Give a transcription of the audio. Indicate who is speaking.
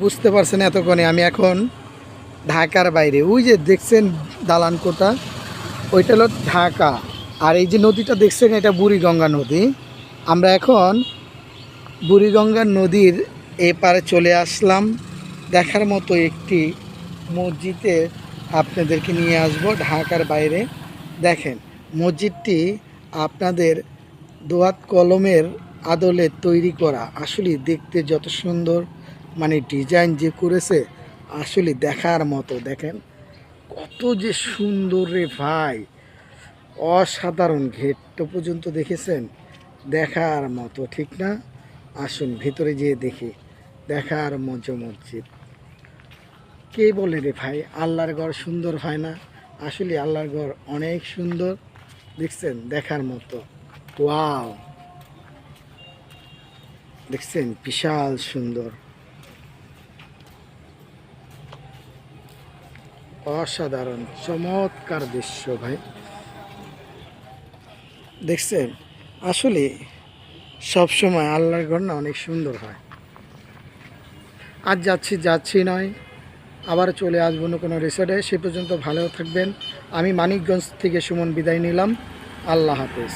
Speaker 1: বুঝতে পারছেন এতক্ষণে, আমি এখন ঢাকার বাইরে। ওই যে দেখছেন দালান কোটা ওইটা হলো ঢাকা। আর এই যে নদীটা দেখছেন, এটা বুড়িগঙ্গা নদী। আমরা এখন বুড়িগঙ্গা নদীর এপারে চলে আসলাম। দেখার মতো একটি মসজিদে আপনাদেরকে নিয়ে আসব ঢাকার বাইরে। দেখেন, মসজিদটি আপনাদের দোয়াত কলমের আদলে তৈরি করা। আসলে দেখতে যত সুন্দর। মানে ডিজাইন যে করেছে, আসলে দেখার মতো। দেখেন, কত যে সুন্দর রে ভাই। অসাধারণ ঘেটটা পর্যন্ত দেখেছেন? দেখার মতো, ঠিক না? আসুন ভিতরে যেয়ে দেখি। দেখার মজো মসজিদ। কে বলে রে ভাই? আল্লাহর ঘর সুন্দর হয় না? আসলে আল্লাহর ঘর অনেক সুন্দর। দেখছেন? দেখার মতো। ওয়াও! দেখছেন? বিশাল সুন্দর। অসাধারণ, চমৎকার দৃশ্য ভাই। দেখছেন, আসলে সব সময় আল্লাহর ঘর অনেক সুন্দর হয়। আজ যাচ্ছি যাচ্ছি নয়, আবার চলে আসব না কোনো রিসোর্টে সে পর্যন্ত ভালো থাকবেন। আমি মানিকগঞ্জ থেকে সুমন বিদায় নিলাম। আল্লাহ হাফেজ।